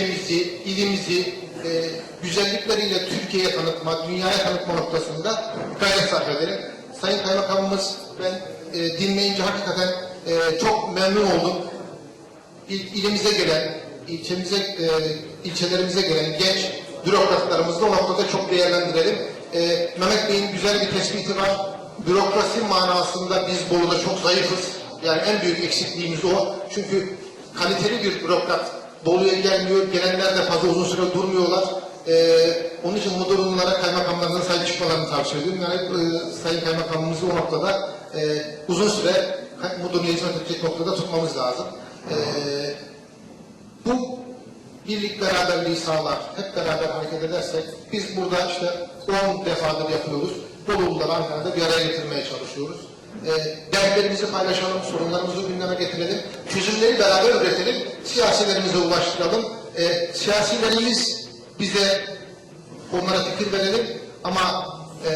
ilimizi, ilimizi e, güzellikleriyle Türkiye'ye tanıtma, dünyaya tanıtma noktasında gayret sarf ederim. Sayın Kaymakamımız ben e, dinleyince hakikaten e, çok memnun oldum. İl, ilimize gelen, ilçemize, e, ilçelerimize gelen genç bürokratlarımızı o noktada çok değerlendirelim. E, Mehmet Bey'in güzel bir tespiti var. Bürokrasi manasında biz Bolu'da çok zayıfız. Yani en büyük eksikliğimiz o. Çünkü kaliteli bir bürokrat Bolu'ya gelmiyor, gelenler de fazla uzun süre durmuyorlar. Ee, onun için bu durumlara kaymakamlarından sahip çıkmalarını tavsiye ediyorum. Yani e, Sayın Kaymakamımızı o noktada e, uzun süre Mudurnu'ya hizmet edecek noktada tutmamız lazım. E, bu birlik beraberliği sağlar, hep beraber hareket edersek biz burada işte 10 defadır yapıyoruz. Boluluları Ankara'da bir araya getirmeye çalışıyoruz. E, dertlerimizi paylaşalım, sorunlarımızı gündeme getirelim, çözümleri beraber üretelim, siyasilerimize ulaştıralım. E, siyasilerimiz bize onlara fikir verelim ama e,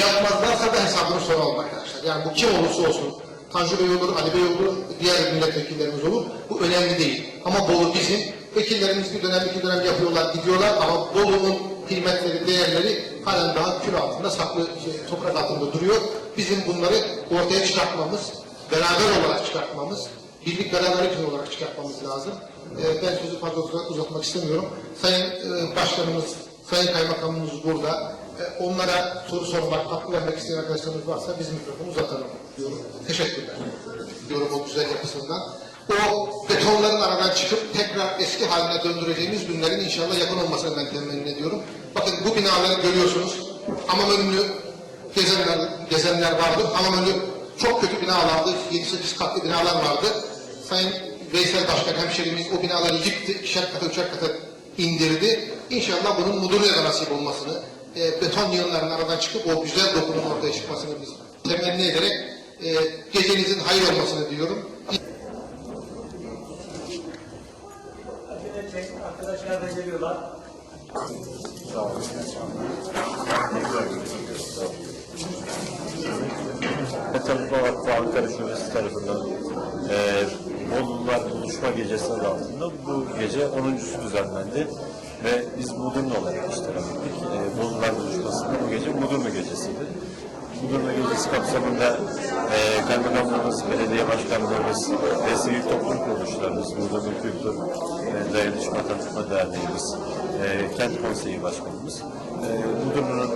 yapmazlarsa da hesabını soralım arkadaşlar. Yani bu kim olursa olsun, Tanju Bey olur, Ali Bey olur, diğer milletvekillerimiz olur. Bu önemli değil. Ama Bolu bizim. Vekillerimiz bir dönem iki dönem yapıyorlar, gidiyorlar ama Bolu'nun kıymetleri, değerleri halen daha kül altında, saklı şey, toprak altında duruyor. Bizim bunları ortaya çıkartmamız, beraber olarak çıkartmamız, birlik beraberlik olarak çıkartmamız lazım. Ee, ben sözü fazla uzat- uzatmak istemiyorum. Sayın e, Başkanımız, Sayın Kaymakamımız burada. Ee, onlara soru sormak, aklı vermek isteyen arkadaşlarımız varsa biz mikrofonu uzatalım diyorum. Teşekkürler. Diyorum o güzel yapısından. O betonların aradan çıkıp eski haline döndüreceğimiz günlerin inşallah yakın olmasını ben temenni ediyorum. Bakın bu binaları görüyorsunuz. Hamamönlü gezenler, gezenler vardı. Hamamönlü çok kötü binalardı. 7-8 katlı binalar vardı. Sayın Veysel Başkan hemşerimiz o binaları yıktı. ikişer kata, üçer kata indirdi. İnşallah bunun Mudurnu'ya da nasip olmasını, e, beton yığınların aradan çıkıp o güzel dokunun ortaya çıkmasını biz temenni ederek e, gecenizin hayır olmasını diyorum. Arkadaşlar da geliyorlar. Tanıtma Vakfı Ankara Şubesi tarafından e, Bolular Buluşma Gecesi adı altında bu gece 10.sü düzenlendi ve biz Mudurnu olarak iştirak. E, Bolular Buluşması'nda bu gece Mudurnu Gecesi'ydi. Mudurnu Gecesi kapsamında e, Kaymakamlığımız, belediye başkanlarımız ve sivil toplum kuruluşlarımız, Mudurnu Kültür e, Dayanışma Tanıtma Derneğimiz, e, Kent Konseyi Başkanımız, e, Mudurnu'nun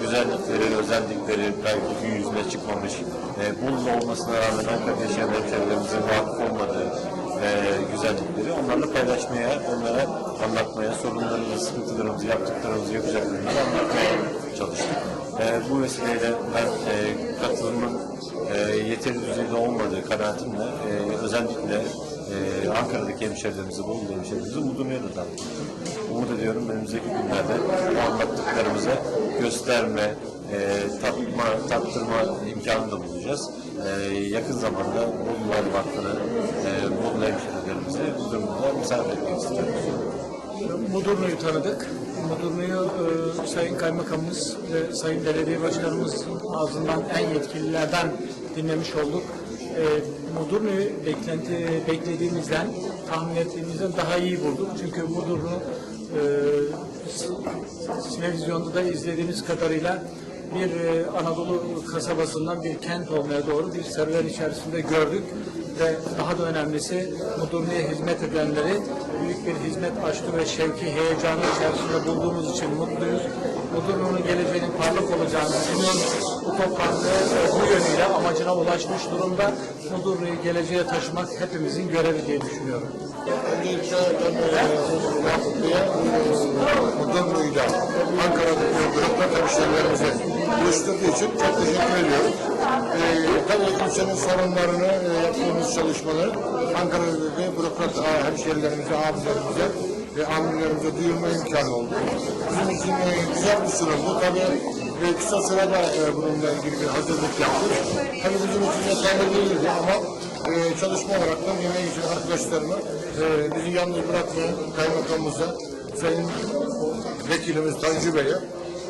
güzellikleri, özellikleri belki gün yüzüne çıkmamış, e, Bolu'da olmasına rağmen Ankara yaşayan hemşehrilerimizin vakıf olmadığı e, güzellikleri onlarla paylaşmaya, onlara anlatmaya, sorunlarımızı, sıkıntılarımızı, yaptıklarımızı, yapacaklarımızı anlatmaya çalıştık. E, bu vesileyle ben e, katılımın e, yeteri düzeyde olmadığı kanaatimle e, özellikle e, Ankara'daki hemşehrilerimizi, Bolu'da hemşehrilerimizi Mudurnu'ya da davet. Umut ediyorum önümüzdeki günlerde bu anlattıklarımızı gösterme, e, tatma, tattırma imkanı da bulacağız. E, yakın zamanda Bolular Vakfı'nı, e, Bolu hemşehrilerimizi Mudurnu'da misafir etmek istiyoruz. Mudurnu'yu tanıdık. Mudurnu'yu e, Sayın Kaymakamımız ve Sayın Belediye Başkanımızın ağzından en yetkililerden dinlemiş olduk. E, Mudurnu'yu beklenti, beklediğimizden, tahmin ettiğimizden daha iyi bulduk. Çünkü Mudurnu e, televizyonda da izlediğimiz kadarıyla bir e, Anadolu kasabasından bir kent olmaya doğru bir serüven içerisinde gördük ve daha da önemlisi Mudurnu'ya hizmet edenleri büyük bir hizmet aşkı ve şevki heyecanı içerisinde bulduğumuz için mutluyuz. Mudurnu'nun geleceğinin parlak olacağını düşünüyoruz. Bu toplantı e, bu yönüyle amacına ulaşmış durumda. Mudurnu'yu geleceğe taşımak hepimizin görevi diye düşünüyorum. E, Mudurnu'yla Ankara'daki bürokrat hemşehrilerimizi buluşturduğu için çok teşekkür ediyorum. E, tabii ülkenin sorunlarını, e, yaptığımız çalışmaları Ankara'daki bürokrat a- hemşehrilerimize, abilerimize ve amirlerimize duyurma imkanı oldu. Bizim için e, güzel bir sunumdu. Tabii e, kısa sırada e, bununla ilgili bir hazırlık yaptık. Tabii bizim için yeterli değildi ama e, çalışma olarak da yemeği için arkadaşlarıma e, bizi yalnız bırakmayan kaymakamımıza, sayın vekilimiz Tanju Bey'e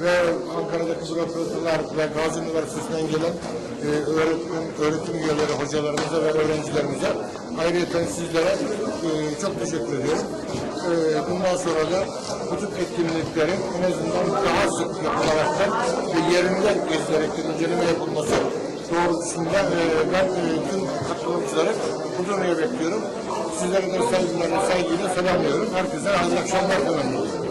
ve Ankara'daki bürokratlar ve Gazi Üniversitesi'nden gelen e, öğretim, öğretim üyeleri, hocalarımıza ve öğrencilerimize ayrıca sizlere e, çok teşekkür ediyorum. e, bundan sonra da bu tip etkinliklerin en azından daha sık yapılaraktan ve yerinde gezilerek inceleme yapılması doğrultusunda e, ben e, tüm katılımcıları turneye bekliyorum. Sizlere de saygılarla, saygıyla selamlıyorum. Herkese hayırlı akşamlar dilerim.